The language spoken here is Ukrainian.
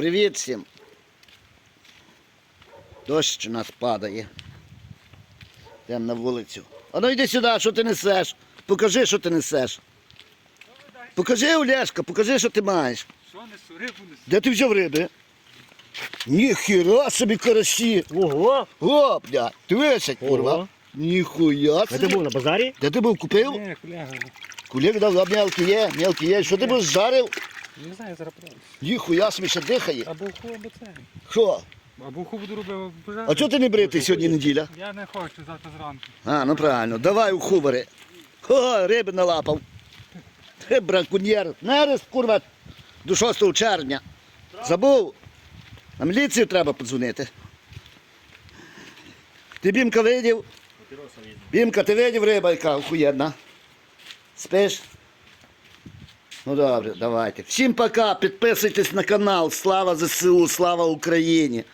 привіт всім. Дощ у нас падає. Йдемо на вулицю. А ну йди сюди, що ти несеш? Покажи, що ти несеш. Покажи, Олешка, покажи, що ти маєш. Що несу? Рибу несу. Де ти взяв риби? Ніхіра собі карасі. Ого! О, бля, ти висять, курва. Ого. Ніхуя Де ти був на базарі? Де ти був купив? Ні, колега. Кулік дав, а мелкий є, мелкий є. Що ти був жарив? Не знаю, зараз продам. Ніхуя собі ще дихає. Або вху, або це. Що? Або вху буду робив пожар. А чого ти не бритий сьогодні неділя? Я не хочу завтра зранку. А, ну правильно, давай у хубари. О, риби налапав. Ти браконьєр. Нерест, курва, до 6 червня. Забув. На міліцію треба подзвонити. Ти бімка видів? Бімка, ти видів риба, яка охуєнна? Спиш? Ну добре, давайте. Всім пока, підписуйтесь на канал. Слава ЗСУ, слава Україні.